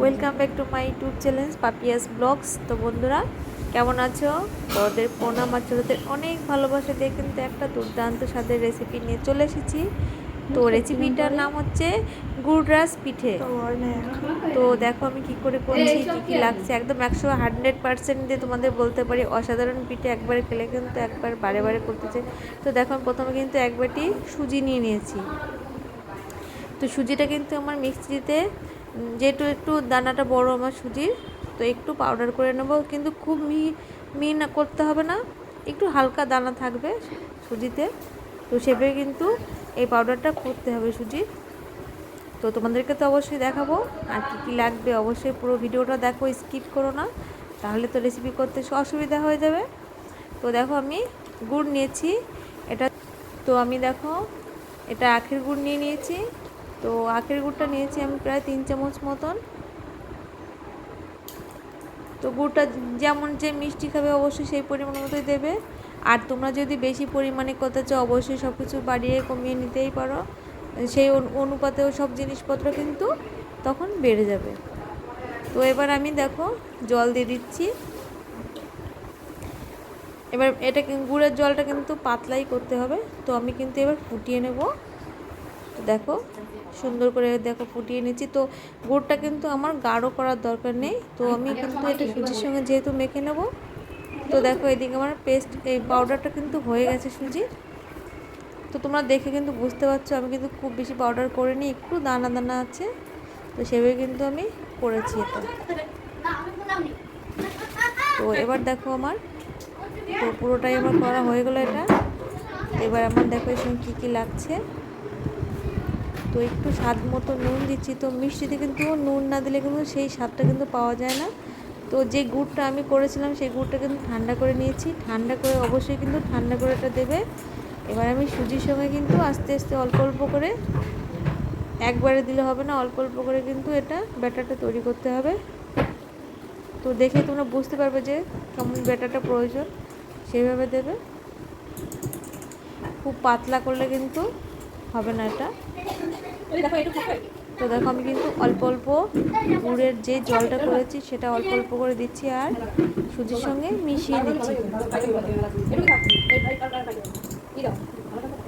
Welcome back to my YouTube channel Papiya's vlogs তো বন্ধুরা কেমন আছো? বড়দের প্রণাম আর ছোটোদের অনেক ভালোবাসা দিয়ে কিন্তু একটা দুর্দান্ত স্বাদের রেসিপি নিয়ে চলে এসেছি। তো রেসিপিটার নাম হচ্ছে গুড়রাস পিঠে। তো দেখো আমি কি করে করছি কী কী লাগছে? একদম একশো হান্ড্রেড পার্সেন্ট দিয়ে তোমাদের বলতে পারি অসাধারণ পিঠে একবারে খেলে কিন্তু একবার বারে বারে করতেছে তো দেখো আমি প্রথমে কিন্তু এক বাটি সুজি নিয়ে নিয়েছি। তো সুজিটা কিন্তু আমার মিক্সিতে যেহেতু একটু দানাটা বড় আমার সুজির, তো একটু পাউডার করে নেব, কিন্তু খুব মি মি না করতে হবে না, একটু হালকা দানা থাকবে সুজিতে, তো সেভাবে কিন্তু এই পাউডারটা করতে হবে সুজির তো তোমাদেরকে তো অবশ্যই দেখাবো, আর কী কী লাগবে অবশ্যই পুরো ভিডিওটা দেখো স্কিপ করো না, তাহলে তো রেসিপি করতে অসুবিধা হয়ে যাবে। তো দেখো আমি গুড় নিয়েছি, এটা তো আমি দেখো, এটা আখের গুড় নিয়ে নিয়েছি তো আখের গুড়টা নিয়েছি আমি প্রায় তিন চামচ মতন। তো গুড়টা যেমন যে মিষ্টি খাবে অবশ্যই সেই পরিমাণ মতোই দেবে। আর তোমরা যদি বেশি পরিমাণে করতে চাও, অবশ্যই সব কিছু বাড়িয়ে কমিয়ে নিতেই পারো। সেই অনু- অনুপাতেও সব জিনিসপত্র কিন্তু তখন বেড়ে যাবে। তো এবার আমি দেখো, জল দিয়ে দিচ্ছি। এবার এটা গুড়ের জলটা কিন্তু পাতলাই করতে হবে। তো আমি কিন্তু এবার ফুটিয়ে নেব। তো দেখো সুন্দর করে দেখো ফুটিয়ে নিচ্ছি। তো গুড়টা কিন্তু আমার গাঢ় করার দরকার নেই। তো আমি কিন্তু এটা সুজির সঙ্গে যেহেতু মেখে নেব তো দেখো এদিকে আমার পেস্ট এই পাউডারটা কিন্তু হয়ে গেছে সুজি। তো তোমরা দেখে কিন্তু বুঝতে পারছ আমি কিন্তু খুব বেশি পাউডার করিনি একটু দানা দানা আছে। তো সেভাবে কিন্তু আমি করেছি এটা। তো এবার দেখো আমার তো পুরোটাই আমার করা হয়ে গেলো এটা। এবার আমার দেখো এর সঙ্গে কী কী লাগছে। তো একটু স্বাদ মতো নুন দিচ্ছি। তো মিষ্টিতে কিন্তু নুন না দিলে কিন্তু সেই স্বাদটা কিন্তু পাওয়া যায় না। তো যে গুড়টা আমি করেছিলাম, সেই গুড়টা কিন্তু ঠান্ডা করে নিয়েছি। ঠান্ডা করে অবশ্যই কিন্তু ঠান্ডা করে এটা দেবে। এবার আমি সুজির সঙ্গে কিন্তু আস্তে আস্তে অল্প অল্প করে, একবারে দিলে হবে না, অল্প অল্প করে কিন্তু এটা ব্যাটারটা তৈরি করতে হবে। তো দেখে তোমরা বুঝতে পারবে যে কেমন ব্যাটারটা প্রয়োজন। সেইভাবে দেবে। খুব পাতলা করলে কিন্তু হবে না এটা। তো দেখো, আমি কিন্তু অল্প অল্প গুড়ের যে জলটা করেছি, সেটা অল্প অল্প করে দিচ্ছি আর সুজির সঙ্গে মিশিয়ে দিচ্ছি।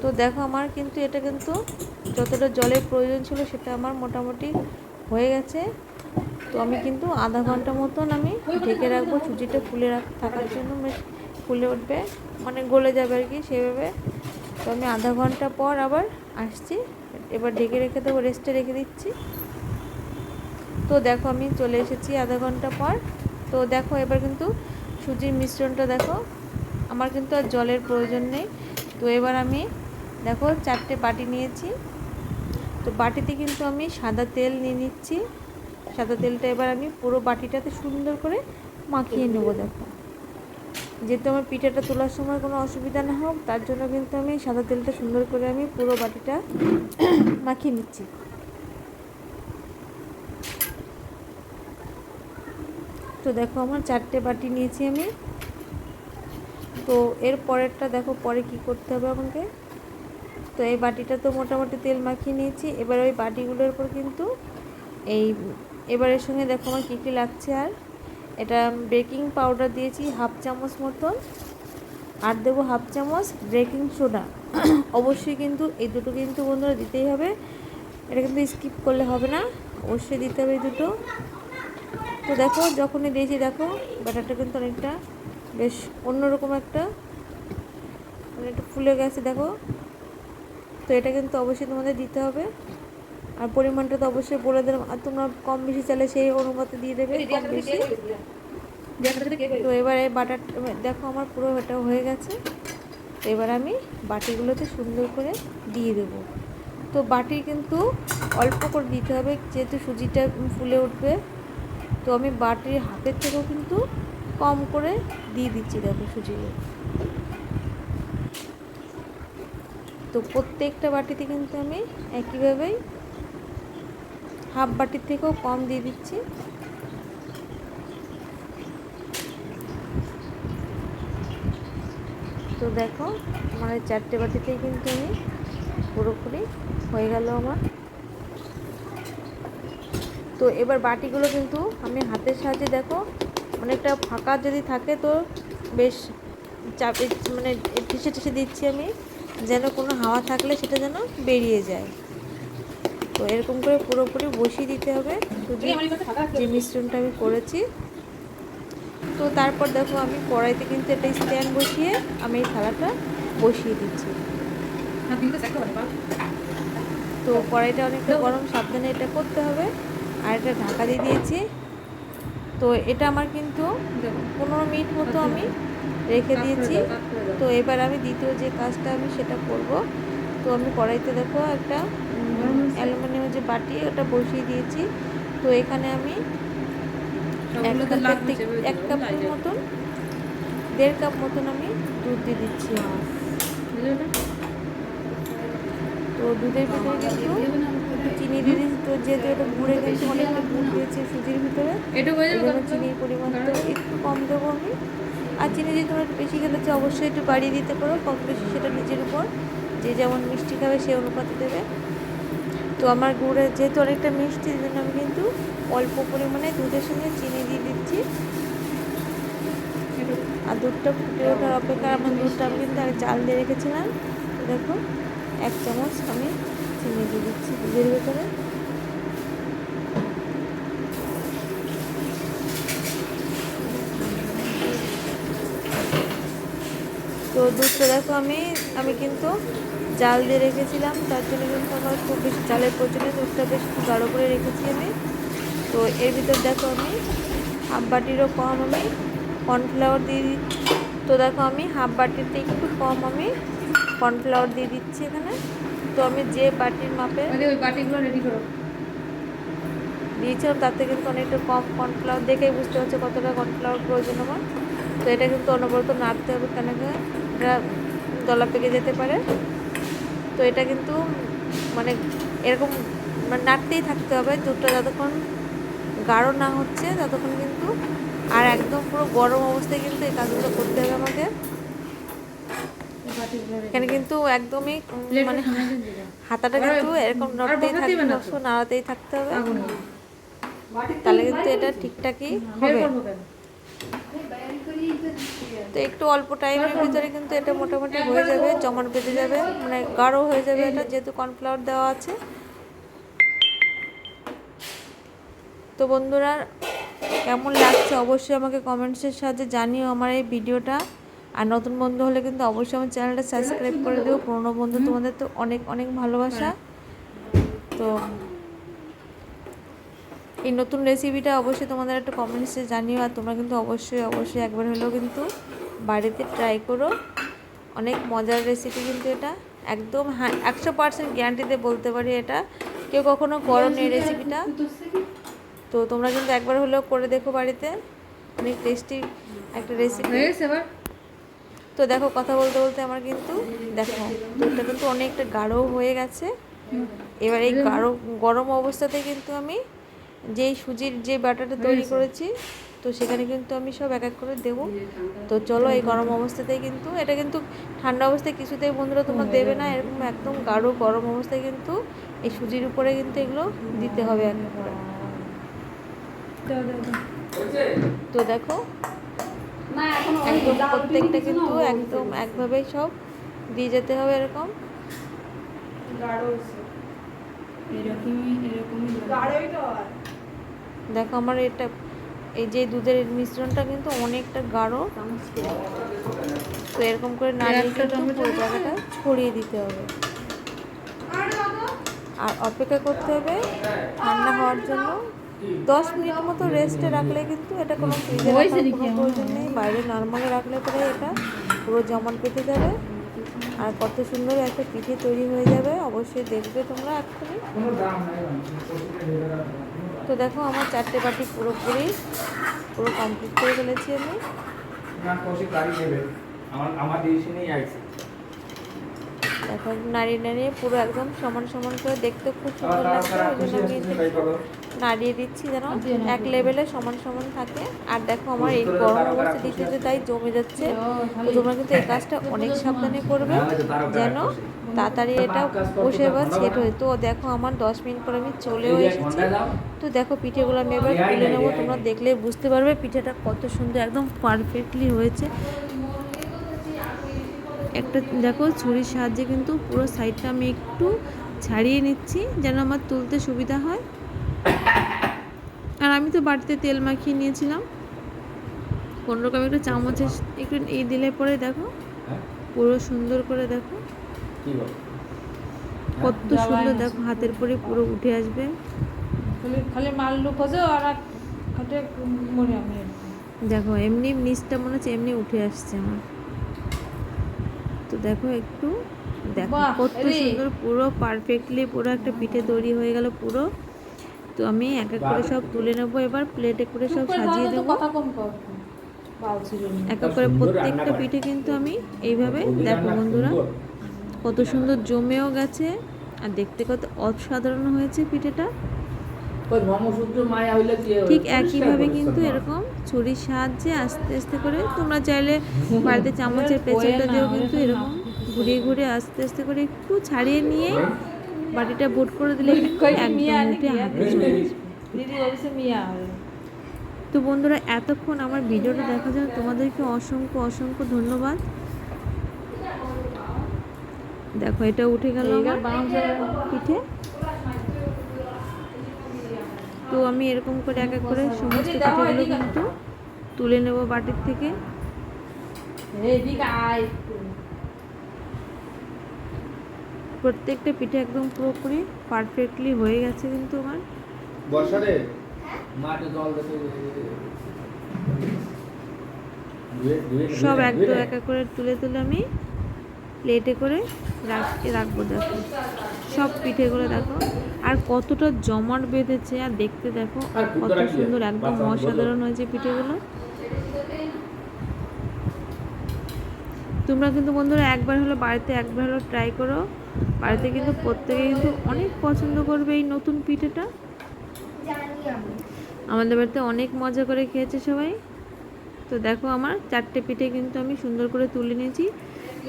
তো দেখো, আমার কিন্তু এটা কিন্তু যতটা জলের প্রয়োজন ছিল, সেটা আমার মোটামুটি হয়ে গেছে। তো আমি কিন্তু আধা ঘণ্টা মতন আমি ঢেকে রাখব সুজিটা ফুলে রাখ, থাকার জন্য ফুলে উঠবে মানে গলে যাবে আর কি সেভাবে। তো আমি আধা ঘণ্টা পর আবার আসছি। এবার ঢেকে রেখে দেবো রেস্টে রেখে দিচ্ছি। তো দেখো আমি চলে এসেছি আধা ঘণ্টা পর। তো দেখো এবার কিন্তু সুজির মিশ্রণটা দেখো, আমার কিন্তু আর জলের প্রয়োজন নেই। তো এবার আমি দেখো চারটে বাটি নিয়েছি। তো বাটিতে কিন্তু আমি সাদা তেল নিয়ে নিচ্ছি। সাদা তেলটা এবার আমি পুরো বাটিটাতে সুন্দর করে মাখিয়ে নেব, দেখো। যেহেতু আমার পিঠাটা তোলার সময় কোনো অসুবিধা না হোক, তার জন্য কিন্তু আমি সাদা তেলটা সুন্দর করে আমি পুরো বাটিটা মাখিয়ে নিচ্ছি। তো দেখো আমার চারটে বাটি নিয়েছি আমি। তো এর পরেরটা দেখো পরে কি করতে হবে আমাকে? তো এই বাটিটা তো মোটামুটি তেল মাখিয়ে নিয়েছি। এবার ওই বাটিগুলোর উপর কিন্তু এই, এবারের সঙ্গে দেখো আমার কী কী লাগছে আর। এটা বেকিং পাউডার দিয়েছি হাফ চামচ মতন। আর দেবো হাফ চামচ বেকিং সোডা অবশ্যই কিন্তু এই দুটো কিন্তু বন্ধুরা দিতেই হবে। এটা কিন্তু স্কিপ করলে হবে না। অবশ্যই দিতে হবে দুটো। তো দেখো, যখনই দিয়েছি, দেখো, ব্যাটারটা কিন্তু অনেকটা বেশ অন্যরকম একটা। একটু ফুলে গেছে, দেখো। তো এটা কিন্তু অবশ্যই তোমাদের দিতে হবে। আর পরিমাণটা তো অবশ্যই বলে দিলাম। আর তোমরা কম বেশি চাইলে সেই অনুপাতে দিয়ে দেবে কম বেশি। তো এবারে বাটার দেখো আমার পুরো এটা হয়ে গেছে। এবার আমি বাটিগুলোতে সুন্দর করে দিয়ে দেব। তো বাটি কিন্তু অল্প করে দিতে হবে যেহেতু সুজিটা ফুলে উঠবে। তো আমি বাটির হাতের থেকেও কিন্তু কম করে দিয়ে দিচ্ছি দেখো সুজিগুলো। তো প্রত্যেকটা বাটিতে কিন্তু আমি একইভাবেই হাফ বাটির থেকেও কম দিয়ে দিচ্ছি। তো দেখো আমার চারটে বাটিতেই কিন্তু আমি পুরোপুরি হয়ে গেল আমার। তো এবার বাটিগুলো কিন্তু আমি হাতের সাহায্যে দেখো, অনেকটা ফাঁকা যদি থাকে তো বেশ চাপে মানে ঠেসে ঠেসে দিচ্ছি আমি, যেন কোনো হাওয়া থাকলে সেটা যেন বেরিয়ে যায়। তো এরকম করে পুরোপুরি বসিয়ে দিতে হবে। সুজি যে মিশ্রণটা আমি করেছি। তো তারপর দেখো আমি কড়াইতে কিন্তু একটা স্ট্যান্ড বসিয়ে আমি এই থালাটা বসিয়ে দিচ্ছি। তো কড়াইটা অনেকটা গরম, সাবধানে এটা করতে হবে। আর এটা ঢাকা দিয়ে দিয়েছি। তো এটা আমার কিন্তু পনেরো মিনিট মতো আমি রেখে দিয়েছি। তো এবার আমি দ্বিতীয় যে কাজটা আমি সেটা করব। তো আমি কড়াইতে দেখো একটা অ্যালুমিনিয়ামের যে বাটি ওটা বসিয়ে দিয়েছি। তো এখানে আমি এক কাপ এক মতন দেড় কাপ মতন আমি দুধ দিয়ে দিচ্ছি। তো দুধের ভিতরে কিন্তু একটু চিনি দিয়ে দিচ্ছি তো যেহেতু এটা গুড়ে কিন্তু অনেকটা গুড় দিয়েছে সুজির ভিতরে। চিনির পরিমাণটা একটু কম দেবো আমি। আর চিনি যদি তোমরা বেশি চাও অবশ্যই একটু বাড়িয়ে দিতে পারো। কম বেশি সেটা নিজের উপর। যে যেমন মিষ্টি খাবে সেই অনুপাতে দেবে। তো আমার গুড়ে যেহেতু অনেকটা মিষ্টি জন্য আমি কিন্তু অল্প পরিমাণে দুধের সঙ্গে চিনি দিয়ে দিচ্ছি। আর দুধটা ফুটে ওঠার অপেক্ষা আমার দুধটা আমি কিন্তু আগে চাল দিয়ে রেখেছিলাম। দেখো, এক চামচ আমি চিনি দিয়ে দিচ্ছি দুধের ভেতরে। তো দুধটা দেখো আমি আমি কিন্তু জাল দিয়ে রেখেছিলাম তার জন্য কিন্তু আমার খুব বেশি চালের প্রয়োজনে দুধটা বেশ একটু গাঢ় করে রেখেছি আমি। তো এর ভিতর দেখো আমি হাফ বাটিরও কম আমি কর্নফ্লাওয়ার দিয়ে দিচ্ছি তো দেখো আমি হাফ বাটিতে একটু কম আমি কর্নফ্লাওয়ার দিয়ে দিচ্ছি এখানে। তো আমি যে বাটির মাপে ওই বাটিগুলো রেডি করো। দিয়েছিলাম তাতে কিন্তু অনেকটা কম কর্নফ্লাওয়ার দেখেই বুঝতে পারছে কতটা কর্নফ্লাওয়ার প্রয়োজন আমার। তো এটা কিন্তু অনবরত নাড়তে হবে কেন এটা দলা পেকে যেতে পারে। তো এটা কিন্তু মানে এরকম মানে নাড়তেই থাকতে হবে। দুধটা যতক্ষণ গাঢ় না হচ্ছে ততক্ষণ কিন্তু আর একদম পুরো গরম অবস্থায় কিন্তু এই কাজগুলো করতে হবে আমাকে। এখানে কিন্তু একদমই মানে হাতাটা কিন্তু এরকম নড়তেই নকশো নাড়াতেই থাকতে হবে। তাহলে কিন্তু এটা ঠিকঠাকই হবে। তো একটু অল্প টাইমের ভিতরে কিন্তু এটা মোটামুটি হয়ে যাবে, জমাট বেঁধে যাবে মানে গাঢ় হয়ে যাবে। এটা যেহেতু কর্নফ্লাওয়ার দেওয়া আছে। তো বন্ধুরা, কেমন লাগছে অবশ্যই আমাকে কমেন্টসের সাহায্যে জানিও আমার এই ভিডিওটা। আর নতুন বন্ধু হলে কিন্তু অবশ্যই আমার চ্যানেলটা সাবস্ক্রাইব করে দিও। পুরনো বন্ধু তোমাদের তো অনেক অনেক ভালোবাসা। তো এই নতুন রেসিপিটা অবশ্যই তোমাদের একটা কমেন্টসে জানিও আর তোমরা কিন্তু অবশ্যই অবশ্যই একবার হলেও কিন্তু বাড়িতে ট্রাই করো। অনেক মজার রেসিপি কিন্তু এটা। একদম হ্যাঁ একশো পার্সেন্ট গ্যারান্টিতে বলতে পারি এটা। কেউ কখনো করো এই রেসিপিটা তো তোমরা কিন্তু একবার হলেও করে দেখো বাড়িতে। অনেক টেস্টি একটা রেসিপি তো দেখো কথা বলতে বলতে আমার কিন্তু দেখো দুধটা কিন্তু অনেকটা গাঢ় হয়ে গেছে। এবার এই গাঢ় গরম অবস্থাতে কিন্তু আমি যেই সুজির যে ব্যাটারটা তৈরি করেছি তো সেখানে কিন্তু আমি সব এক এক করে দেবো। তো চলো এই গরম অবস্থাতেই কিন্তু এটা কিন্তু ঠান্ডা অবস্থায় কিছুতেই বন্ধুরা তোমরা দেবে না এরকম একদম গাঢ় গরম অবস্থায় কিন্তু এই সুজির উপরে কিন্তু এগুলো দিতে হবে এক এক করে। তো দেখো একদম প্রত্যেকটা কিন্তু একদম একভাবেই সব দিয়ে যেতে হবে এরকম। এরকমই এরকমই দেখো আমার এটা এই যে দুধের মিশ্রণটা কিন্তু অনেকটা গাঢ়। তো এরকম করে নাড়িয়ে পুরো টমেটো জায়গাটা ছড়িয়ে দিতে হবে। আর অপেক্ষা করতে হবে ঠান্ডা হওয়ার জন্য। দশ মিনিট মতো রেস্টে রাখলে কিন্তু এটা কোনো ফ্রিজে রাখার কোনো প্রয়োজন নেই। বাইরে নর্মালে রাখলে পরে এটা পুরো জমাট পেতে যাবে। আর কত সুন্দর একটা পিঠে তৈরি হয়ে যাবে অবশ্যই দেখবে তোমরা এক্ষুনি। তো দেখো আমার চারটে বাটি পুরোপুরি পুরো কমপ্লিট করে ফেলেছি আমি। আমার আমার ডিসিশনেই আইছে। দেখো নাড়িয়ে নাড়িয়ে পুরো একদম সমান সমান করে দেখতে খুব সুন্দর লাগছে। ওই জন্য আমি নাড়িয়ে দিচ্ছি যেন এক লেভেলে সমান সমান থাকে। আর দেখো আমার এই গরম অবস্থা দিতে তাই জমে যাচ্ছে। তো তোমরা কিন্তু এই কাজটা অনেক সাবধানে করবে যেন তাড়াতাড়ি এটা বসে বা সেট হয়। তো দেখো আমার দশ মিনিট পর আমি চলেও এসেছি। তো দেখো পিঠেগুলো আমি এবার তুলে নেব তোমরা দেখলে বুঝতে পারবে পিঠেটা কত সুন্দর একদম পারফেক্টলি হয়েছে। একটা দেখো ছুরির সাহায্যে কিন্তু পুরো সাইডটা আমি একটু ছাড়িয়ে নিচ্ছি যেন আমার তুলতে সুবিধা হয়। আর আমি তো বাড়িতে তেল মাখিয়ে নিয়েছিলাম। কোনো রকম একটু চামচে একটু এই দিলে পরে দেখো পুরো সুন্দর করে দেখো। কত সুন্দর দেখো হাতের পরে পুরো উঠে আসবে। খালি খালি মাল আর দেখো এমনি নিচটা মনে হচ্ছে এমনি উঠে আসছে আমার। দেখো একটু দেখো কত সুন্দর পুরো পারফেক্টলি পুরো একটা পিঠে তৈরি হয়ে গেল পুরো। তো আমি এক এক করে সব তুলে নেব এবার প্লেটে করে সব সাজিয়ে দেবো। এক এক করে প্রত্যেকটা পিঠে কিন্তু আমি এইভাবে দেখো বন্ধুরা কত সুন্দর জমেও গেছে আর দেখতে কত অসাধারণ হয়েছে পিঠেটা। ওই ব্রহ্মসূত্র মায়া হইলে কি হয়? ঠিক একইভাবে কিন্তু এরকম ছুরির সাহায্যে আস্তে আস্তে করে তোমরা চাইলে বাড়িতে চামচের পেছনটা দিয়েও কিন্তু এরকম ঘুরিয়ে ঘুরিয়ে আস্তে আস্তে করে একটু ছাড়িয়ে নিয়ে বাটিটা বুট করে দিলে একদম উঠে হাতে চলে তো বন্ধুরা এতক্ষণ আমার ভিডিওটা দেখার জন্য তোমাদেরকে অসংখ্য অসংখ্য ধন্যবাদ। দেখো এটা উঠে গেল আমার পিঠে। তো আমি এরকম করে এক এক করে সমস্ত পিঠেগুলো কিন্তু তুলে নেব বাটির থেকে। প্রত্যেকটা পিঠে একদম পুরোপুরি পারফেক্টলি হয়ে গেছে কিন্তু আমার। বর্ষারে মাঠে জল দিতে ধুয়ে- ধুয়ে- সব একদম ধুয়ে- এক এক করে তুলে তুলে আমি প্লেটে করে রাখতে রাখব দেখো। সব পিঠেগুলো দেখো। আর কতটা জমাট বেঁধেছে আর দেখতে দেখো কত সুন্দর একদম অসাধারণ হয়েছে পিঠেগুলো। তোমরা কিন্তু বন্ধুরা একবার হলো বাড়িতে একবার হলো ট্রাই করো। বাড়িতে কিন্তু প্রত্যেকে কিন্তু অনেক পছন্দ করবে এই নতুন পিঠেটা। আমাদের বাড়িতে অনেক মজা করে খেয়েছে সবাই। তো দেখো আমার চারটে পিঠে কিন্তু আমি সুন্দর করে তুলে নিয়েছি।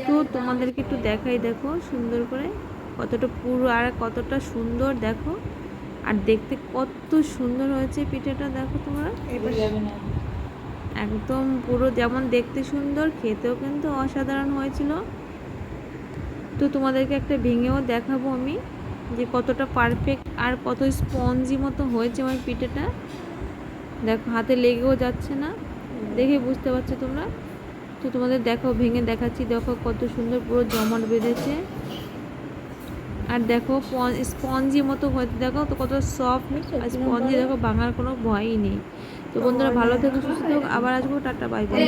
তো তোমাদেরকে একটু দেখাই দেখো সুন্দর করে কতটা পুরো আর কতটা সুন্দর দেখো। আর দেখতে কত সুন্দর হয়েছে পিঠেটা দেখো তোমরা। একদম পুরো যেমন দেখতে সুন্দর খেতেও কিন্তু অসাধারণ হয়েছিল। তো তোমাদেরকে একটা ভেঙেও দেখাবো আমি যে কতটা পারফেক্ট আর কত স্পঞ্জি মতো হয়েছে আমার পিঠেটা। দেখো হাতে লেগেও যাচ্ছে না। দেখে বুঝতে পারছ তোমরা? তো তোমাদের দেখো ভেঙে দেখাচ্ছি দেখো কত সুন্দর পুরো জমাট বেঁধেছে। আর দেখো স্পঞ্জি মতো হয়েছে দেখো তো কত সফট আর স্পঞ্জি দেখো ভাঙার কোনো ভয়ই নেই। তো বন্ধুরা ভালো থেকো সুস্থ থেকো আবার আসব টাটা বাই বাই